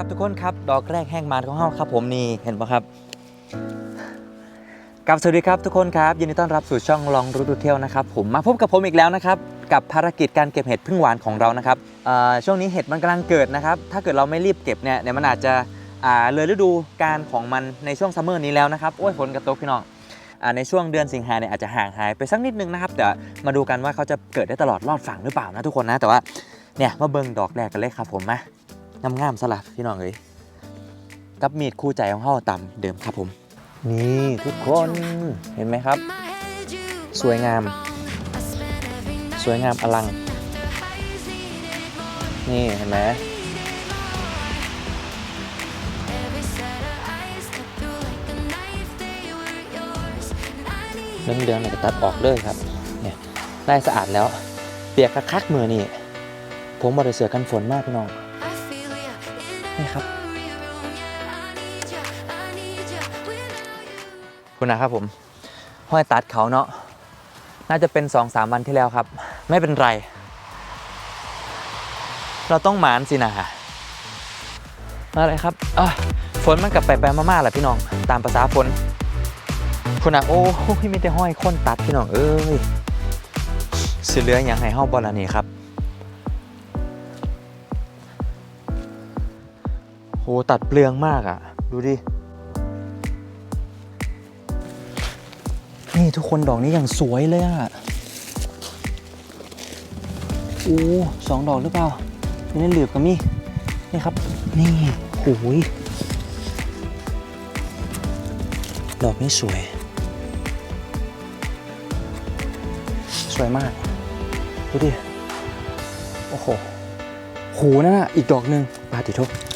ครับทุกคนครับ ดอกแรกแห้งมานของเฮาครับ ผมนี่เห็นปะครับกับสวัสดีครับทุกคนครับยินดีต้อนรับสู่ช่องลองรู้ดูเที่ยวนะครับผมมาพบกับผมอีกแล้วนะครับกับภารกิจการเก็บเห็ดพึ่งหวานของเรานะครับช่วงนี้เห็ดมันกำลังเกิดนะครับถ้าเกิดเราไม่รีบเก็บเนี่ยเดี๋ยวมันอาจจะอ่าเลยฤดูการของมันในช่วงซัมเมอร์นี้แล้วนะครับโอ้ยฝนกระตกพี่น้องในช่วงเดือนสิงหาเนี่ยอาจจะห่างหายไปสักนิดนึงนะครับแต่มาดูกันว่าเขาจะเกิดได้ตลอดรอดฝั่งหรือเปล่านะทุกคนนะแต่ว่าเนี่ยมาเบิ่งดอกแรกกันเลยครับผมมา งามๆสลับพี่น้องเอ้ยกับมีดคู่ใจของเฮาต่ำเดิมครับผม นี่ทุกคนเห็นไหมครับ สวยงาม สวยงามอลัง นี่เห็นไหมเรื่องเดืองๆเนี่ยก็ตัดออกเลยครับ เนี่ยได้สะอาดแล้ว เปียกคักๆมือนี่ผมบริเสือกันฝนมากพี่น้อง ครับ คุณนะครับผม ห้อยตัดเขาเนาะ น่าจะเป็น2อสามวันที่แล้วครับ ไม่เป็นไร เราต้องหมานสินะอะไรครับอะฝนมันกลับไปไปมากๆแหละพี่น้อง ตามภาษาฝน คุณอะโอ้ยไม่ได้ห้อยค้นตัดพี่น้อง เอ้ยสิเหลืออย่างให้เฮาบอลนี่ครับ โหตัดเปลืองมากอะดูดิ นี่ทุกคนดอกนี้อย่างสวยเลยอะโอ้สองดอกหรือเปล่าไม่ได้เหลือบกับมี่นี่ครับ นี่โอ้ยดอกนี้สวย สวยมาก ดูดิ โอ้โหโหนั่นน่ะ อีกดอกหนึ่งปาติโท I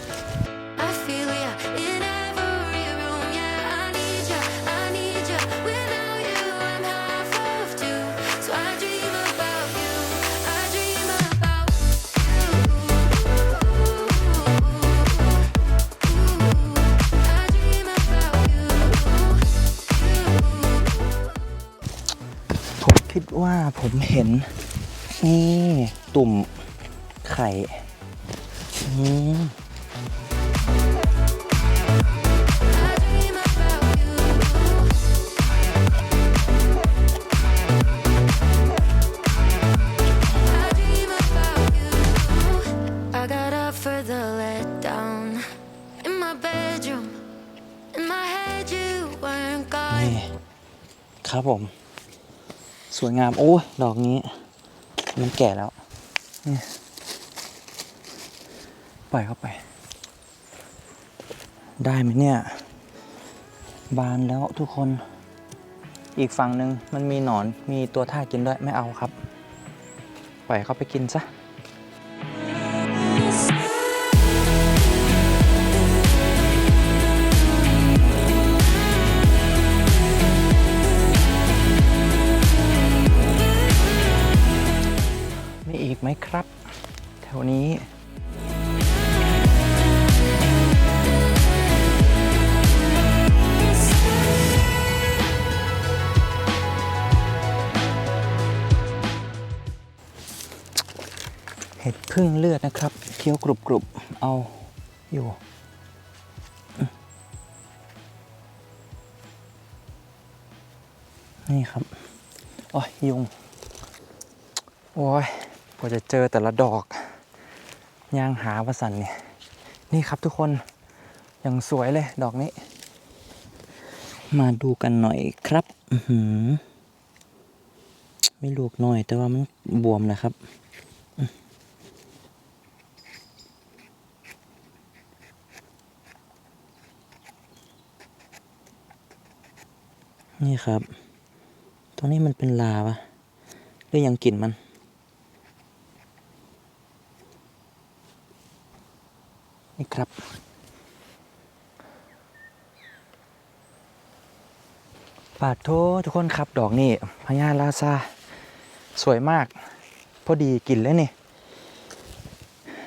นี่ครับผม สวยงาม โอ้ยดอกนี้ มันแก่แล้วนี่ ไปเข้าไป ได้ไหมเนี่ย บานแล้วทุกคน อีกฝั่งหนึ่งมันมีหนอนมีตัวท่ากินด้วยไม่เอาครับ ปล่อยเขาไปกินซะ รึ่งเลือดนะครับ เคี้ยวกรุบกรุบๆเอาอยู่ นี่ครับ โอ้ยยุง โอ้ยพอจะเจอแต่ละดอกย่างหาวสันเนี่ย นี่ครับทุกคน อย่างสวยเลยดอกนี้ มาดูกันหน่อยครับ อือหือไม่ลูกหน่อย แต่ว่ามันบวมนะครับ นี่ครับ ตรงนี้มันเป็นลาปะหรือยังกลิ่นมัน นี่ครับ ปาดโททุกคนครับ ดอกนี่พญาลาซา สวยมาก พอดีกลิ่นเลยนี่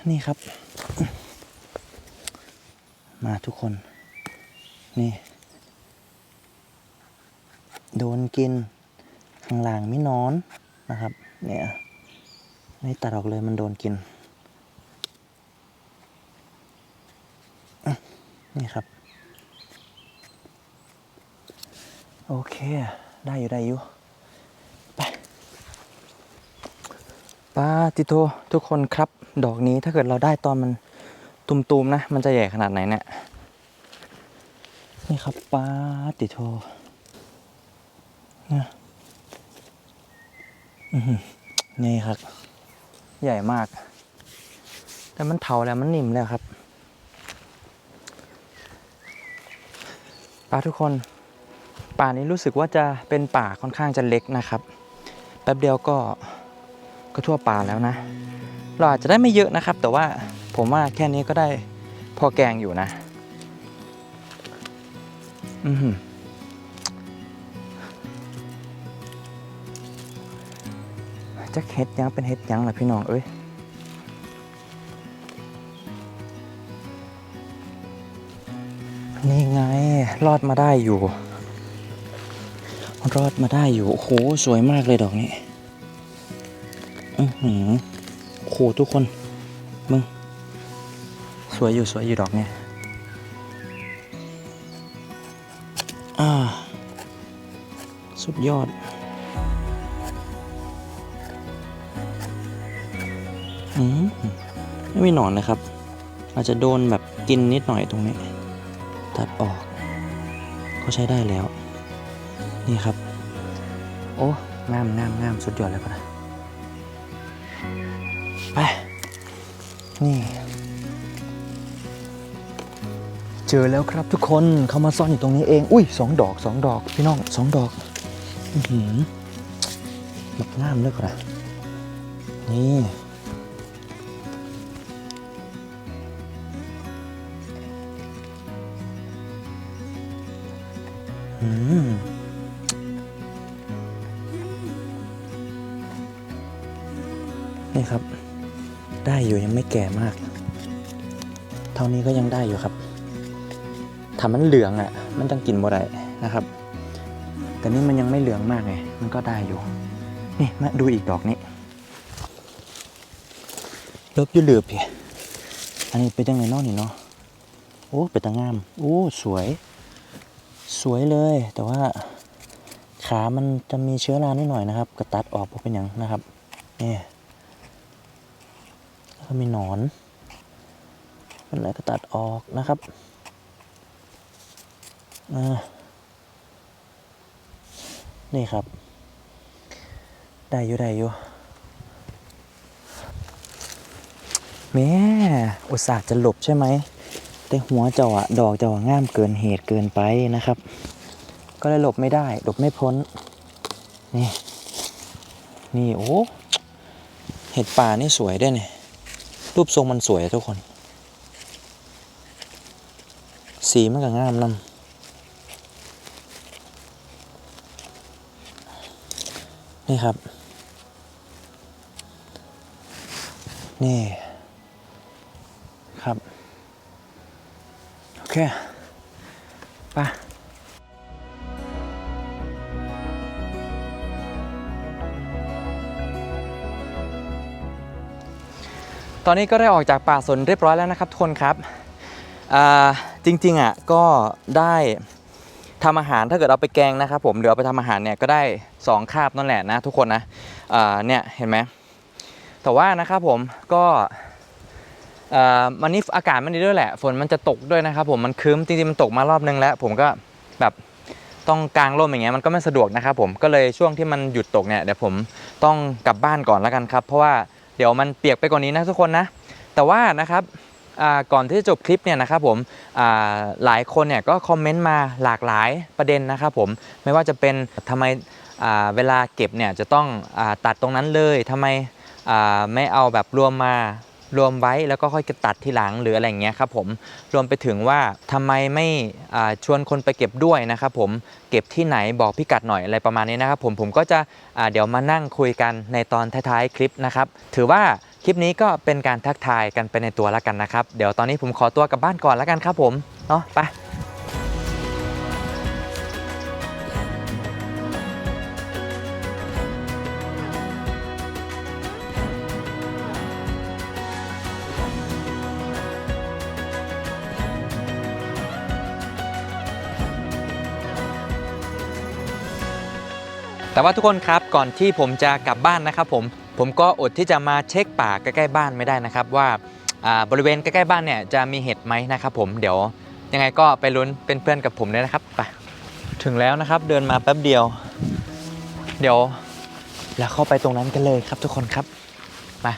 นี่ครับ มาทุกคน นี่ โดนกินข้างล่างไม่นอนนะครับ เนี่ยไม่ตัดออกเลยมันโดนกินนี่ครับ โอเค ได้อยู่ได้อยู่ไปปาติโททุกคนครับ ดอกนี้ถ้าเกิดเราได้ตอนมันตุมๆนะ มันจะใหญ่ขนาดไหนเนี่ย นี่ครับปาติโท นี่ครับ ใหญ่มาก แต่มันเถาแล้วมันนิ่มแล้วครับปลาทุกคนป่านี้รู้สึกว่าจะเป็นป่าค่อนข้างจะเล็กนะครับ แป๊บเดียวก็ก็ทั่วป่าแล้วนะ เราอาจจะได้ไม่เยอะนะครับ แต่ว่าผมว่าแค่นี้ก็ได้พอแกงอยู่นะ อือ จะเฮ็ดยังเป็นเฮ็ดยังล่ะพี่น้องเอ้ยนี่ไงรอดมาได้อยู่ รอดมาได้อยู่โอ้โหสวยมากเลยดอกนี้อือหือโอ้โหทุกคนมึงสวยอยู่สวยอยู่ดอกเนี้ยอ่าสุดยอด ไม่มีหนอนนะครับ อาจจะโดนแบบกินนิดหน่อยตรงนี้ ตัดออก ก็ใช้ได้แล้ว นี่ครับ โอ้งามงามงามสุดยอดเลยปะนะไป นี่ เจอแล้วครับทุกคนเขามาซ่อนอยู่ตรงนี้เอง อุ้ยสองดอกสองดอก พี่น้องสองดอกอือหือแบบงามเลยปะนะนี่ นี่ครับ ได้อยู่ยังไม่แก่มาก เท่านี้ก็ยังได้อยู่ครับถ้ามันเหลืองอะ่ะ มันต้องกินบ่ได้นะครับ แต่นี่มันยังไม่เหลืองมากไง มันก็ได้อยู่ นี่มาดูอีกดอกนี้ลบอยู่เหลือบพี่อันนี้เป็นยังไงเนอกนี่เนาะ โอ้ เป็นตางาม โอ้ สวย สวยเลย แต่ว่าขามันจะมีเชื้อรานิดหน่อยนะครับ ก็ตัดออกเพราเป็นอย่างนะครับนี่แล้วก็มีหนอนเป็นอะไรก็ตัดออกนะครับนี่ครับ ได้อยู่ได้อยู่แม่อุตส่าห์จะหลบใช่ไหม แต่หัวเจ้าะดอกเจ้าะง่ามเกินเหตุเกินไปนะครับ ก็เลยหลบไม่ได้ หลบไม่พ้น นี่ นี่โอ้เห็ดป่านี่สวยด้วยเนี่ยรูปทรงมันสวยทุกคน สีมันก็งามนำนี่ครับ นี่ ครับ โอ เคไปตอนนี้ก็ได้ออกจากป่าสนเรียบร้อยแล้วนะครับทุกคนครับจริงๆอะก็ได้ทำอาหารถ้าเกิดเอาไปแกงนะครับผมหรือเอาไปทำอาหารเนี่ยก็ได้ 2 คาบนั่นแหละนะทุกคนนะเนี่ยเห็นไหมแต่ว่านะครับผมก็ วันนี้อากาศมันดีด้วยแหละ ฝนมันจะตกด้วยนะครับผมมันคืมจริงๆมันตกมารอบนึงแล้ว ผมก็แบบต้องกางร่มอย่างเงี้ยมันก็ไม่สะดวกนะครับผมก็เลยช่วงที่มันหยุดตกเนี่ยเดี๋ยวผมต้องกลับบ้านก่อนแล้วกันครับ เพราะว่าเดี๋ยวมันเปียกไปกว่านี้นะทุกคนนะ แต่ว่านะครับก่อนที่จะจบคลิปเนี่ยนะครับผมหลายคนเนี่ยก็คอมเมนต์มาหลากหลายประเด็นนะครับผมไม่ว่าจะเป็นทำไมเวลาเก็บเนี่ยจะต้องอตัดตรงนั้นเลยทำไมไม่เอาแบบรวมมา รวมไว้แล้วก็ค่อยตัดทีหลังหรืออะไรเงี้ยครับผมรวมไปถึงว่าทำไมไม่ชวนคนไปเก็บด้วยนะครับผมเก็บที่ไหนบอกพิกัดหน่อยอะไรประมาณนี้นะครับผมผมก็จะเดี๋ยวมานั่งคุยกันในตอนท้ายๆคลิปนะครับถือว่าคลิปนี้ก็เป็นการทักทายกันไปในตัวแล้วกันนะครับ เดี๋ยวตอนนี้ผมขอตัวกลับบ้านก่อนแล้วกันครับผมเนาะไป แต่ว่าทุกคนครับก่อนที่ผมจะกลับบ้านนะครับผมผมก็อดที่จะมาเช็คป่าใกล้ๆบ้านไม่ได้นะครับ ว่าบริเวณใกล้ๆบ้านเนี่ยจะมีเห็ดไหมนะครับผมเดี๋ยวยังไงก็ไปลุ้นเป็นเพื่อนกับผมเลยนะครับไปถึงแล้วนะครับเดินมาแป๊บเดียว เดี๋ยวเราเข้าไปตรงนั้นกันเลยครับทุกคนครับมา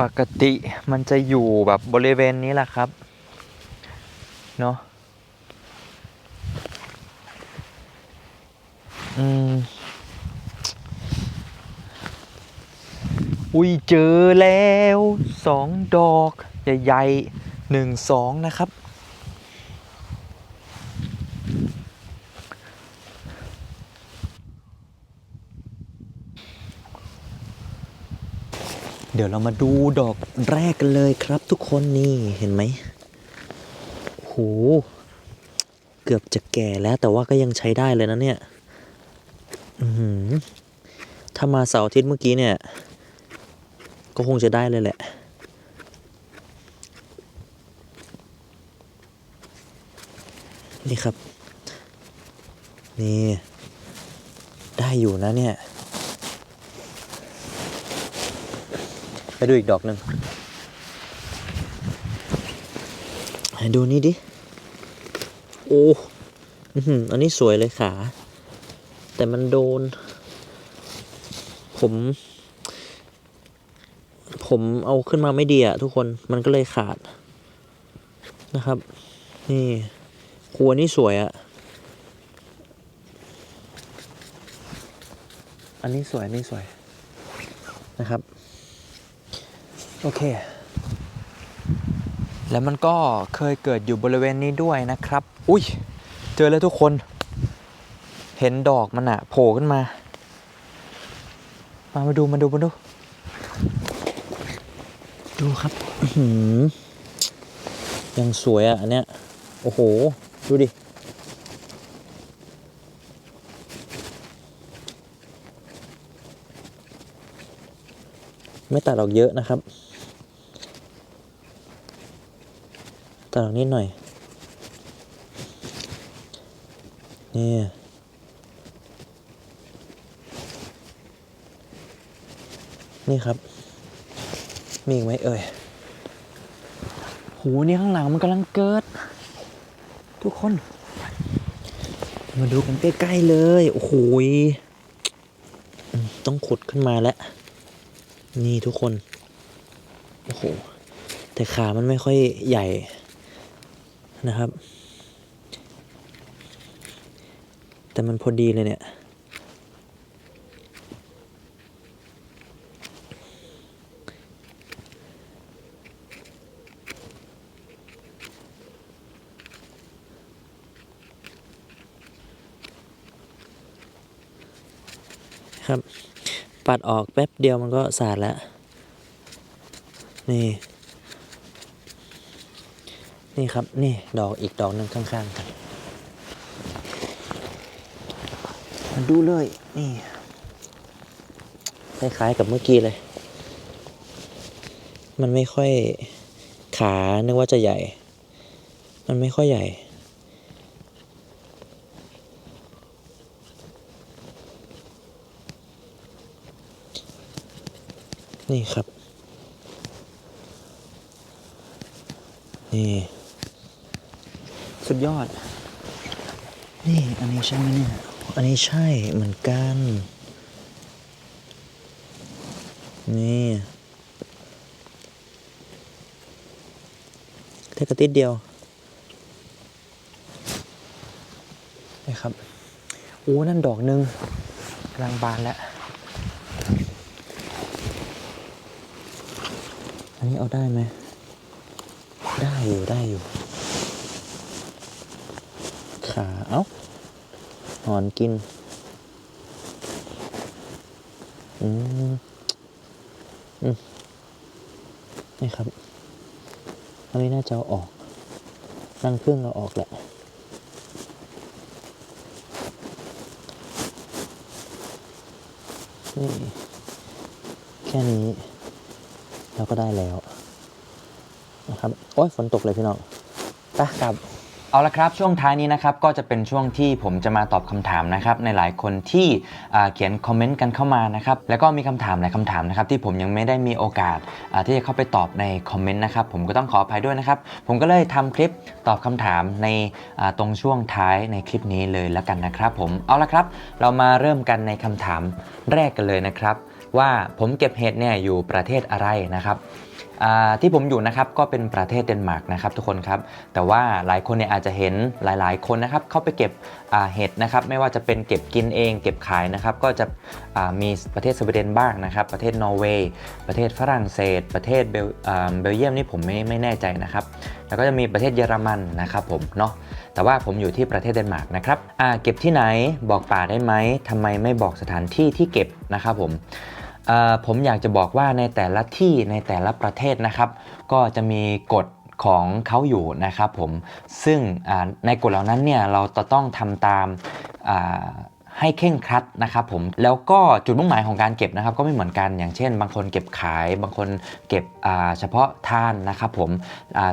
ปกติมันจะอยู่แบบบริเวณนี้แหละครับเนาะ อุ้ยเจอแล้วสองดอกใหญ่ๆหนึ่งสองนะครับ เดี๋ยวเรามาดูดอกแรกกันเลยครับทุกคนนี่เห็นไหมโหเกือบจะแก่แล้วแต่ว่าก็ยังใช้ได้เลยนะเนี่ย ถ้ามาเสาร์อาทิตย์เมื่อกี้เนี่ย ก็คงจะได้เลยแหละ นี่ครับ นี่ ได้อยู่นะเนี่ย ไปดูอีกดอกหนึ่งให้ดูนี่ดิ โอ้อันนี้สวยเลยขา แต่มันโดน ผม ผมเอาขึ้นมาไม่ดีอะทุกคนมันก็เลยขาดนะครับ นี่ครัวนี่สวยอะอันนี้สวยนนี้สวยนะครับ โอเค แล้วมันก็เคยเกิดอยู่บริเวณนี้ด้วยนะครับ อุ้ย เจอแล้วทุกคน เห็นดอกมันอะโผล่ขึ้นมา มามาดูมาดูมาดู ดูครับหือยังสวยอะอันเนี้ย โอ้โห ดูดิ ไม่ตัดออกเยอะนะครับ ตัดออกนิดหน่อย นี่ นี่ครับ มีอีกไหมเอ่ยโหนี่ข้างหลังมันกำลังเกิด ทุกคน มาดูกันใกล้ๆเลย โอ้โหต้องขุดขึ้นมาแล้ว นี่ทุกคน โอ้โห แต่ขามันไม่ค่อยใหญ่นะครับ แต่มันพอดีเลยเนี่ย ครับ ปัดออกแป๊บเดียวมันก็สาดแล้ว นี่ นี่ครับ นี่ดอกอีกดอกหนึ่งข้างๆกันมาดูเลย นี่คล้ายๆกับเมื่อกี้เลย มันไม่ค่อยขานึกว่าจะใหญ่ มันไม่ค่อยใหญ่ นี่ครับ นี่ สุดยอด นี่อันนี้ใช่ไหมเนี่ย อันนี้ใช่เหมือนกัน นี่แค่กระติดเดียวนี่ครับโอ้นั่นดอกหนึ่งกำลังบานแล้ว อันนี้เอาได้ไหม ได้อยู่ได้อยู่ ขาเอ้าหอนกิน อืม อืม นี่ครับอันนี้น่าจะเอาออก นั่งเครื่องเอาออกแหละนี่แค่นี้ เราก็ได้แล้วนะครับโอ้ยฝนตกเลยพี่น้องไปกลับเอาละครับช่วงท้ายนี้นะครับก็จะเป็นช่วงที่ผมจะมาตอบคำถามนะครับในหลายคนที่เขียนคอมเมนต์กันเข้ามานะครับแล้วก็มีคำถามหลายคำถามนะครับที่ผมยังไม่ได้มีโอกาสที่จะเข้าไปตอบในคอมเมนต์นะครับผมก็ต้องขออภัยด้วยนะครับผมก็เลยทำคลิปตอบคำถามในตรงช่วงท้ายในคลิปนี้เลยแล้วกันนะครับ ผมเอาละครับ เรามาเริ่มกันในคำถามแรกกันเลยนะครับ ว่าผมเก็บเห็ดเนี่ยอยู่ประเทศอะไรนะครับที่ผมอยู่นะครับก็เป็นประเทศเดนมาร์กนะครับทุกคนครับแต่ว่าหลายคนเนี่ยอาจจะเห็นหลาย ๆ คนนะครับเข้าไปเก็บเห็ดนะครับไม่ว่าจะเป็นเก็บกินเอง เก็บขายนะครับก็จะมีประเทศสวีเดนบ้างนะครับ ประเทศนอร์เวย์ประเทศฝรั่งเศส ประเทศเบลเบลเยียมนี่ผมไม่ไม่แน่ใจนะครับ แล้วก็จะมีประเทศเยอรมันนะครับผมเนาะแต่ว่าผมอยู่ที่ประเทศเดนมาร์กนะครับเก็บที่ไหนบอกป่าได้ไหมทำไมไม่บอกสถานที่ที่เก็บนะครับผม ผมอยากจะบอกว่าในแต่ละที่ในแต่ละประเทศนะครับ ก็จะมีกฎของเขาอยู่นะครับผมซึ่งในกฎเหล่านั้นเนี่ยเราจะต้องทำตามให้เข่งครัดนะครับผมแล้วก็จุดมุ่งหมายของการเก็บนะครับ ก็ไม่เหมือนกันอย่างเช่น บางคนเก็บขาย บางคนเก็บเฉพาะท่านนะครับผม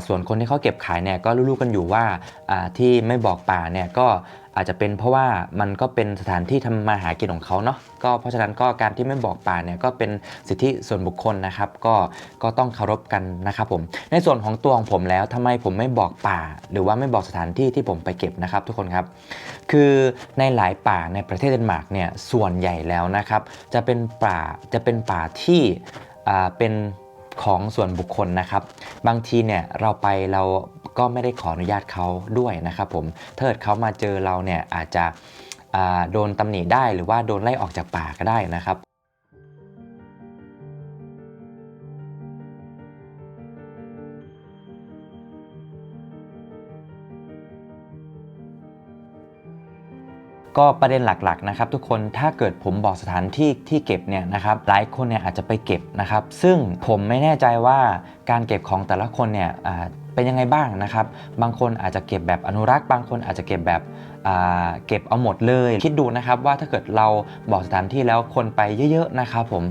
ส่วนคนที่เขาเก็บขายเนี่ยก็รู้ๆกันอยู่ว่าที่ไม่บอกป่าเนี่ยก็ อาจจะเป็นเพราะว่ามันก็เป็นสถานที่ทำมาหากินของเขาเนาะก็เพราะฉะนั้นก็การที่ไม่บอกป่าเนี่ยก็เป็นสิทธิส่วนบุคคลนะครับก็ก็ต้องเคารพกันนะครับผมในส่วนของตัวของผมแล้วทำไมผมไม่บอกป่า หรือว่าไม่บอกสถานที่ที่ผมไปเก็บนะครับ ทุกคนครับ คือในหลายป่าในประเทศเดนมาร์กเนี่ยส่วนใหญ่แล้วนะครับ จะเป็นป่าจะเป็นป่าที่อ่าเป็นของส่วนบุคคลนะครับ บางทีเนี่ยเราไปเรา ก็ไม่ได้ขออนุญาตเขาด้วยนะครับผมถ้าเกิดเขามาเจอเราเนี่ยอาจจะโดนตำหนิได้หรือว่าโดนไล่ออกจากป่าก็ได้นะครับก็ประเด็นหลักๆนะครับทุกคนถ้าเกิดผมบอกสถานที่ที่เก็บเนี่ยนะครับหลายคนเนี่ยอาจจะไปเก็บนะครับ ซึ่งผมไม่แน่ใจว่าการเก็บของแต่ละคนเนี่ย เป็นยังไงบ้างนะครับ บางคนอาจจะเก็บแบบอนุรักษ์ บางคนอาจจะเก็บแบบเก็บเอาหมดเลย คิดดูนะครับว่าถ้าเกิดเราบอกสถานที่แล้วคนไปเยอะๆนะครับผม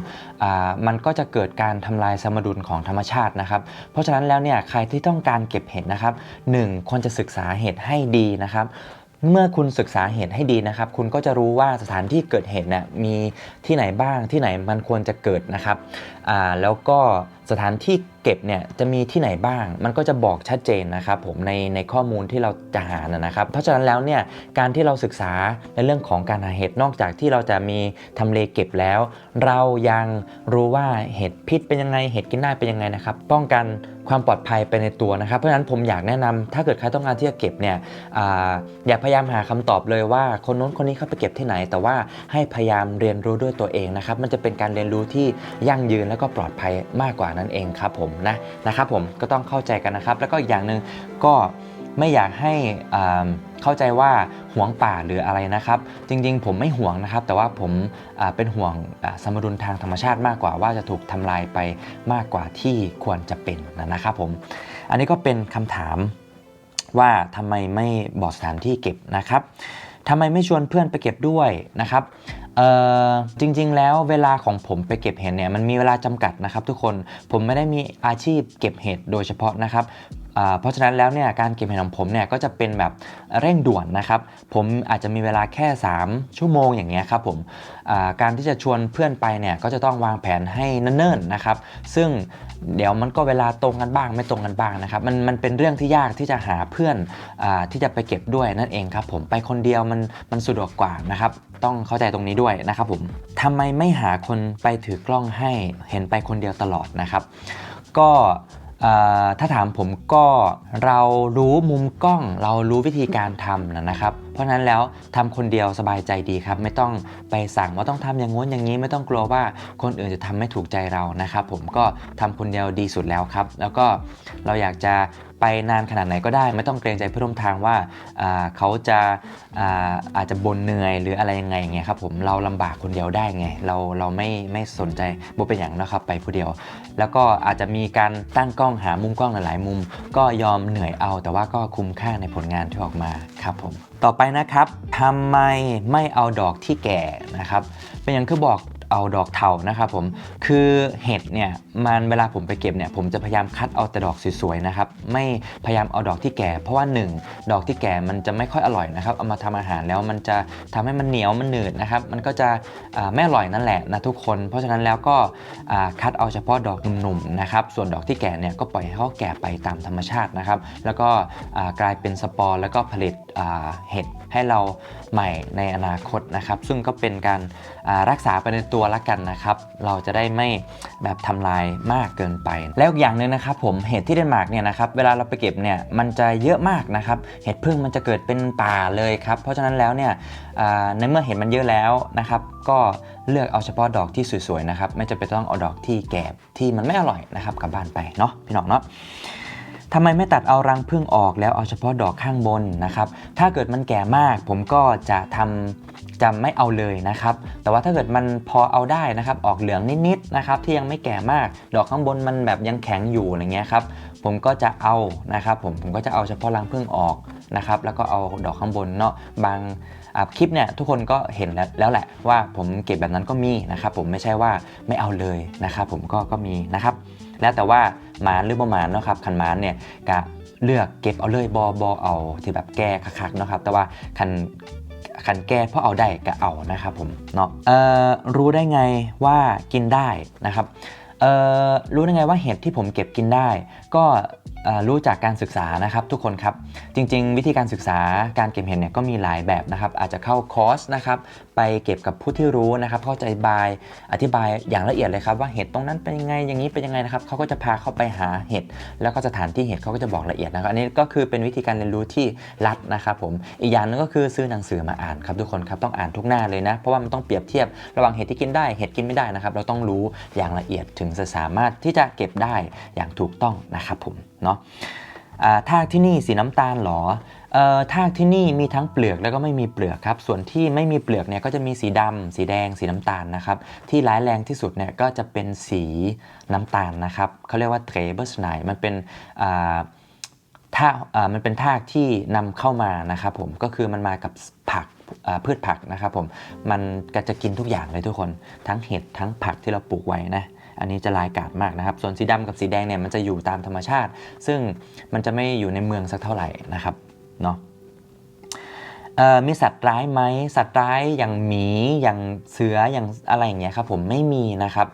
มันก็จะเกิดการทำลายสมดุลของธรรมชาตินะครับ เพราะฉะนั้นแล้วเนี่ยใครที่ต้องการเก็บเห็ดนะครับหนึ่งควรจะศึกษาเห็ดให้ดีนะครับเมื่อคุณศึกษาเหตุให้ดีนะครับ คุณก็จะรู้ว่าสถานที่เกิดเหตุเนี่ยมีที่ไหนบ้างที่ไหนมันควรจะเกิดนะครับ อ่าแล้วก็สถานที่ เก็บเนี่ยจะมีที่ไหนบ้าง มันก็จะบอกชัดเจนนะครับผมในในข้อมูลที่เราจะหานะนะครับ เพราะฉะนั้นแล้วเนี่ยการที่เราศึกษาในเรื่องของการหาเห็ดนอกจากที่เราจะมีทำเลเก็บแล้ว เรายังรู้ว่าเห็ดพิษเป็นยังไงเห็ดกินได้เป็นยังไงนะครับป้องกันความปลอดภัยไปในตัวนะครับ เพราะฉะนั้นผมอยากแนะนำถ้าเกิดใครต้องการที่จะเก็บเนี่ยออย่าพยายามหาคำตอบเลยว่าคนโน้นคนนี้เขาไปเก็บที่ไหน แต่ว่าให้พยายามเรียนรู้ด้วยตัวเองนะครับ มันจะเป็นการเรียนรู้ที่ยั่งยืนแล้วก็ปลอดภัยมากกว่านั้นเองครับผมนะนะครับผมก็ต้องเข้าใจกันนะครับ แล้วก็อีกอย่างหนึ่งก็ไม่อยากให้เข้าใจว่าห่วงป่าหรืออะไรนะครับ จริงๆ ผมไม่ห่วงนะครับ แต่ว่าผมเป็นห่วงสมดุลทางธรรมชาติมากกว่าว่าจะถูกทำลายไปมากกว่าที่ควรจะเป็นนะครับผมอันนี้ก็เป็นคำถามว่าทำไมไม่บอกสถานที่เก็บนะครับทำไมไม่ชวนเพื่อนไปเก็บด้วยนะครับ เอ่อจริงๆ แล้วเวลาของผมไปเก็บเห็ดเนี่ยมันมีเวลาจำกัดนะครับทุกคนผมไม่ได้มีอาชีพเก็บเห็ดโดยเฉพาะนะครับ เพราะฉะนั้นแล้วเนี่ยการเก็บเห็ดของผมเนี่ยก็จะเป็นแบบเร่งด่วนนะครับ ผมอาจจะมีเวลาแค่ 3 ชั่วโมงอย่างเงี้ยครับผมการที่จะชวนเพื่อนไปเนี่ยก็จะต้องวางแผนให้เนิ่นๆนะครับ ซึ่งเดี๋ยวมันก็เวลาตรงกันบ้างไม่ตรงกันบ้างนะครับ มันมันเป็นเรื่องที่ยากที่จะหาเพื่อนอที่จะไปเก็บด้วยนั่นเองครับผมไปคนเดียวมันมันสะดวกกว่านะครับ ต้องเข้าใจตรงนี้ด้วยนะครับผมทำไมไม่หาคนไปถือกล้องให้เห็นไปคนเดียวตลอดนะครับ ก็ ถ้าถามผมก็เรารู้มุมกล้อง เรารู้วิธีการทำนะครับ เพราะนั้นแล้วทำคนเดียวสบายใจดีครับ ไม่ต้องไปสั่งว่าต้องทำอย่างงู้นอย่างนี้ไม่ต้องกลัวว่าคนอื่นจะทำไม่ถูกใจเรานะครับ ผมก็ทำคนเดียวดีสุดแล้วครับ แล้วก็เราอยากจะไปนานขนาดไหนก็ได้ ไม่ต้องเกรงใจเพื่อนร่วมทางว่าเขาจะอาอาจจะบ่นเหนื่อยหรืออะไรยังไงอย่างเงี้ยครับผมเราลำบากคนเดียวได้ไง เราเราไม่ไม่สนใจบุเป็นอย่างนะครับไปผู้เดียว แล้วก็อาจจะมีการตั้งกล้องหามุมกล้องหลายๆ มุม ก็ยอมเหนื่อยเอา แต่ว่าก็คุ้มค่าในผลงานที่ออกมาครับผม ต่อไปนะครับทำไมไม่เอาดอกที่แก่นะครับ เป็นอย่างคือบอก เอาดอกเถานะครับผม คือเห็ดเนี่ยมันเวลาผมไปเก็บเนี่ยผมจะพยายามคัดเอาแต่ดอกสวยๆนะครับ ไม่พยายามเอาดอกที่แก่ เพราะว่าหนึ่งดอกที่แก่มันจะไม่ค่อยอร่อยนะครับ เอามาทำอาหารแล้วมันจะทำให้มันเหนียวมันหนืดนะครับ มันก็จะไม่อร่อยนั่นแหละนะทุกคน เพราะฉะนั้นแล้วก็คัดเอาเฉพาะดอกหนุ่มๆนะครับ ส่วนดอกที่แก่เนี่ยก็ปล่อยให้เขาแก่ไปตามธรรมชาตินะครับ แล้วก็กลายเป็นสปอร์แล้วก็ผลิตเห็ดให้เราใหม่ในอนาคตนะครับ ซึ่งก็เป็นการรักษาไปในตัวละกันนะครับ เราจะได้ไม่แบบทำลายมากเกินไป แล้วอย่างหนึ่งนะครับผมเห็ดที่เดนมาร์กเนี่ยนะครับเวลาเราไปเก็บเนี่ยมันจะเยอะมากนะครับเห็ดพึ่งมันจะเกิดเป็นป่าเลยครับเพราะฉะนั้นแล้วเนี่ยในเมื่อเห็ดมันเยอะแล้วนะครับก็เลือกเอาเฉพาะดอกที่สวยๆนะครับไม่จำเป็นต้องเอาดอกที่แก่ที่มันไม่อร่อยนะครับกลับบ้านไปเนาะพี่น้องเนาะ ทำไมไม่ตัดเอารังผึ้งออกแล้วเอาเฉพาะดอกข้างบนนะครับ ถ้าเกิดมันแก่มาก ผมก็จะทำจะไม่เอาเลยนะครับ แต่ว่าถ้าเกิดมันพอเอาได้นะครับ ออกเหลืองนิดๆนะครับที่ยังไม่แก่มาก ดอกข้างบนมันแบบยังแข็งอยู่อะไรเงี้ยครับ ผมก็จะเอานะครับผมผมก็จะเอาเฉพาะรังผึ้งออกนะครับแล้วก็เอาดอกข้างบนเนาะบางคลิปเนี่ยทุกคนก็เห็นแล้วแล้วแหละว่าผมเก็บแบบนั้นก็มีนะครับผมไม่ใช่ว่าไม่เอาเลยนะครับผมก็ก็มีนะครับ แล้วแต่ว่ามานหรือบ่หมานเนาะครับคันมานเนี่ยก็เลือกเก็บเอาเลยบอบอเอาที่แบบแก้คักๆเนาะครับ แต่ว่าคันคันแก้เพราะเอาได้ก็เอานะครับผมเนาะเอ่อรู้ได้ไงว่ากินได้นะครับเอ่อรู้ได้ไงว่าเห็ดที่ผมเก็บกินได้ ก็รู้จากการศึกษานะครับทุกคนครับ จริง ๆ วิธีการศึกษาการเก็บเห็ดเนี่ยก็มีหลายแบบนะครับ อาจจะเข้าคอร์สนะครับ ไปเก็บกับผู้ที่รู้นะครับเข้าใจบายอธิบายอย่างละเอียดเลยครับว่าเห็ดตรงนั้นเป็นยังไงอย่างนี้เป็นยังไงนะครับเขาก็จะพาเข้าไปหาเห็ดแล้วก็สถานที่เห็ดเขาก็จะบอกละเอียดนะครับอันนี้ก็คือเป็นวิธีการเรียนรู้ที่รัดนะครับผมอีกอย่างหนึงก็คือซื้อหนังสือมาอ่านครับทุกคนครับต้องอ่านทุกหน้าเลยนะเพราะว่ามันต้องเปรียบเทียบระหว่างเห็ดที่กินได้เห็ดกินไม่ได้นะครับเราต้องรู้อย่างละเอียดถึงจะสามารถที่จะเก็บได้อย่างถูกต้องนะครับผมเนาะอ่าที่นี่สีน้ำตาลหรอทากที่นี่มีทั้งเปลือกแล้วก็ไม่มีเปลือกครับ ส่วนที่ไม่มีเปลือกเนี่ยก็จะมีสีดำสีแดง สีน้ำตาลนะครับ ที่ร้ายแรงที่สุดเนี่ยก็จะเป็นสีน้ำตาลนะครับเขาเรียกว่าเทรเบอร์สไนมันเป็นอ่าทากอ่ามันเป็นทากที่นำเข้ามานะครับผมก็คือมันมากับผักพืชผักนะครับผมมันก็จะกินทุกอย่างเลยทุกคนทั้งเห็ดทั้งผักที่เราปลูกไว้นะอันนี้จะลายกาดมากนะครับ ส่วนสีดำกับสีแดงเนี่ยมันจะอยู่ตามธรรมชาติ ซึ่งมันจะไม่อยู่ในเมืองสักเท่าไหร่นะครับ เนาะมีสัตว์ร้ายไหมสัตว์ร้ายอย่างหมีอย่างเสืออย่างอะไรอย่างเงี้ยครับผมไม่มีนะครับ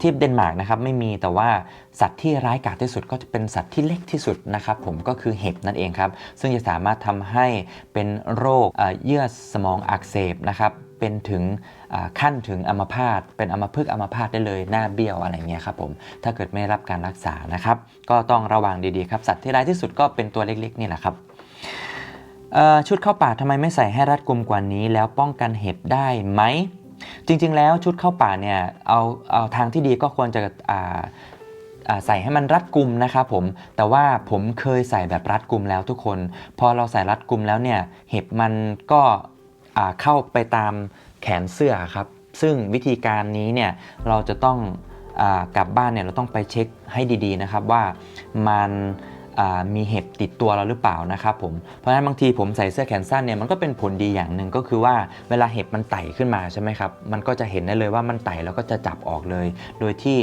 ที่เดนมาร์กนะครับไม่มีแต่ว่าสัตว์ที่ร้ายกาจที่สุดก็จะเป็นสัตว์ที่เล็กที่สุดนะครับผมก็คือเห็บนั่นเองครับ ซึ่งจะสามารถทำให้เป็นโรคเยื่อสมองอักเสบนะครับเป็นถึง ขั้นถึงอัมพาตเป็นอัมพฤกษ์อัมพาตได้เลยหน้าเบี้ยวอะไรเงี้ยครับผมถ้าเกิดไม่รับการรักษานะครับ ก็ต้องระวังดีๆครับสัตว์ที่ร้ายที่สุดก็เป็นตัวเล็กๆนี่แหละครับชุดเข้าป่าทำไมไม่ใส่ให้รัดกุมกว่านี้ แล้วป้องกันเห็บได้ไหมจริงๆ แล้วชุดเข้าป่าเนี่ยเอาเอาทางที่ดีก็ควรจะใส่ให้มันรัดกุมนะครับผม แต่ว่าผมเคยใส่แบบรัดกุมแล้วทุกคน พอเราใส่รัดกุมแล้วเนี่ย เห็บมันก็เข้าไปตาม นเสื้อครับ ซึ่งวิธีการนี้เนี่ยเราจะต้องอกลับบ้านเนี่ยเราต้องไปเช็คให้ดีๆนะครับว่ามันมีเห็บติดตัวเราหรือเปล่านะครับผม เพราะฉะนั้นบางทีผมใส่เสื้อแขนสั้นเนี่ยมันก็เป็นผลดีอย่างหนึ่งก็คือว่าเวลาเห็บมันไต่ขึ้นมาใช่ไหมครับ มันก็จะเห็นได้เลยว่ามันไต่แล้วก็จะจับออกเลย โดยที่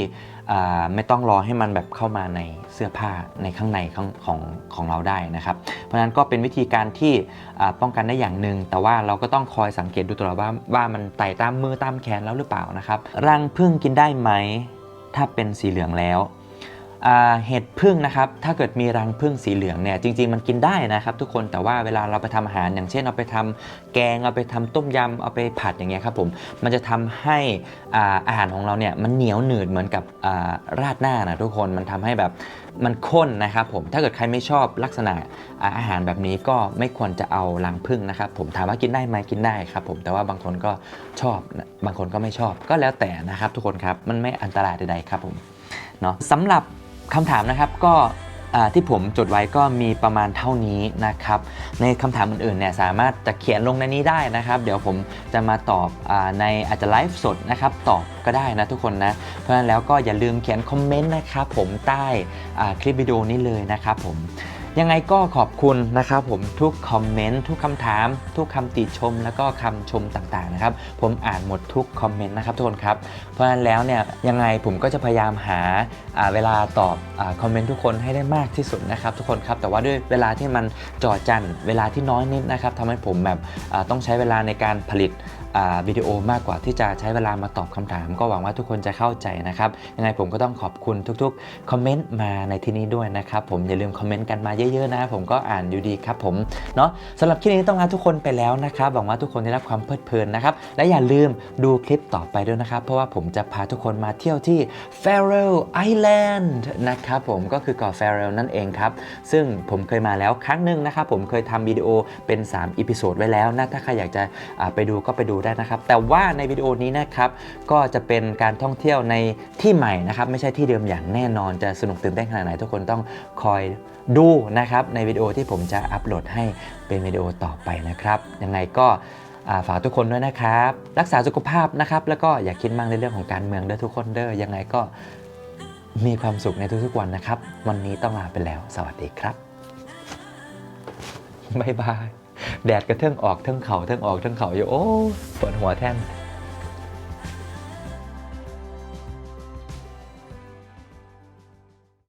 ไม่ต้องรอให้มันแบบเข้ามาในเสื้อผ้าในข้างในของของของเราได้นะครับ เพราะฉะนั้นก็เป็นวิธีการที่ป้องกันได้อย่างหนึ่งแต่ว่าเราก็ต้องคอยสังเกตดูตลอดว่าว่ามันไต่ตามมือตามแขนแล้วหรือเปล่านะครับรังผึ้งกินได้ไหมถ้าเป็นสีเหลืองแล้ว เห็ดพึ่งนะครับ ถ้าเกิดมีรังพึ่งสีเหลืองเนี่ยจริง ๆ มันกินได้นะครับ ทุกคนแต่ว่าเวลาเราไปทำอาหารอย่างเช่น เอาไปทำแกงเอาไปทำต้มยำเอาไปผัดอย่างเงี้ยครับผมมันจะทำให้อาหารของเราเนี่ยมันเหนียวหนืดเหมือนกับราดหน้านะทุกคนมันทำให้แบบมันข้นนะครับผมถ้าเกิดใครไม่ชอบลักษณะอาหารแบบนี้ก็ไม่ควรจะเอารังพึ่งนะครับ ผมถามว่ากินได้ไหมกินได้ครับ ผมแต่ว่าบางคนก็ชอบบางคนก็ไม่ชอบก็แล้วแต่นะครับ ทุกคนครับมันไม่อันตรายใดๆครับผมเนาะสำหรับ คำถามนะครับก็ที่ผมจดไว้ก็มีประมาณเท่านี้นะครับ ในคำถามอื่นๆเนี่ยสามารถจะเขียนลงในนี้ได้นะครับ เดี๋ยวผมจะมาตอบอในอาจจะไลฟ์สดนะครับตอบก็ได้นะทุกคนนะ เพราะฉะนั้นแล้วก็อย่าลืมเขียนคอมเมนต์นะครับผมใต้คลิปวิดีโอนี้เลยนะครับผม ยังไงก็ขอบคุณนะครับผมทุกคอมเมนต์ทุกคำถาม ทุกคำติชม แล้วก็คำชมต่างๆนะครับ ผมอ่านหมดทุกคอมเมนต์นะครับทุกคนครับ เพราะฉะนั้นแล้วเนี่ยยังไงผมก็จะพยายามหาเวลาตอบอคอมเมนต์ทุกคนให้ได้มากที่สุดนะครับทุกคนครับแต่ว่าด้วยเวลาที่มันจอจันเวลาที่น้อยนิดนะครับทำให้ผมแบบต้องใช้เวลาในการผลิต วิดีโอมากกว่าที่จะใช้เวลามาตอบคำถาม ก็หวังว่าทุกคนจะเข้าใจนะครับยังไงผมก็ต้องขอบคุณทุกๆคอมเมนต์มาในที่นี้ด้วยนะครับผมอย่าลืมคอมเมนต์กันมาเยอะๆนะผมก็อ่านอยู่ดีครับผมเนาะสำหรับคลิปนี้ต้องลาทุกคนไปแล้วนะครับหวังว่าทุกคนได้รับความเพลิดเพลินนะครับและอย่าลืมดูคลิปต่อไปด้วยนะครับเพราะว่าผมจะพาทุกคนมาเที่ยวที่ Faroe Island นะครับผมก็คือเกาะ Faroe นั่นเองครับซึ่งผมเคยมาแล้วครั้งหนึ่งนะครับผมเคยทำวิดีโอเป็น3อีพิโซดไว้แล้วนะถ้าใครอยากจะไปดูก็ไปดูได้นะครับ แต่ว่าในวิดีโอนี้นะครับก็จะเป็นการท่องเที่ยวในที่ใหม่นะครับไม่ใช่ที่เดิมอย่างแน่นอนจะสนุกตื่นเต้นขนาดไหนทุกคนต้องคอยดูนะครับในวิดีโอที่ผมจะอัปโหลดให้เป็นวิดีโอต่อไปนะครับยังไงก็ฝากทุกคนด้วยนะครับ รักษาสุขภาพนะครับ แล้วก็อย่าคิดมากในเรื่องของการเมืองเด้อทุกคนเด้อยังไงก็มีความสุขในทุกๆวันนะครับ วันนี้ต้องลาไปแล้ว สวัสดีครับ บ๊ายบาย แดดกระเทิงออกเทิงเขาเทิงออกเทิงเขาอยู่โอ้ปวดหัวแท่น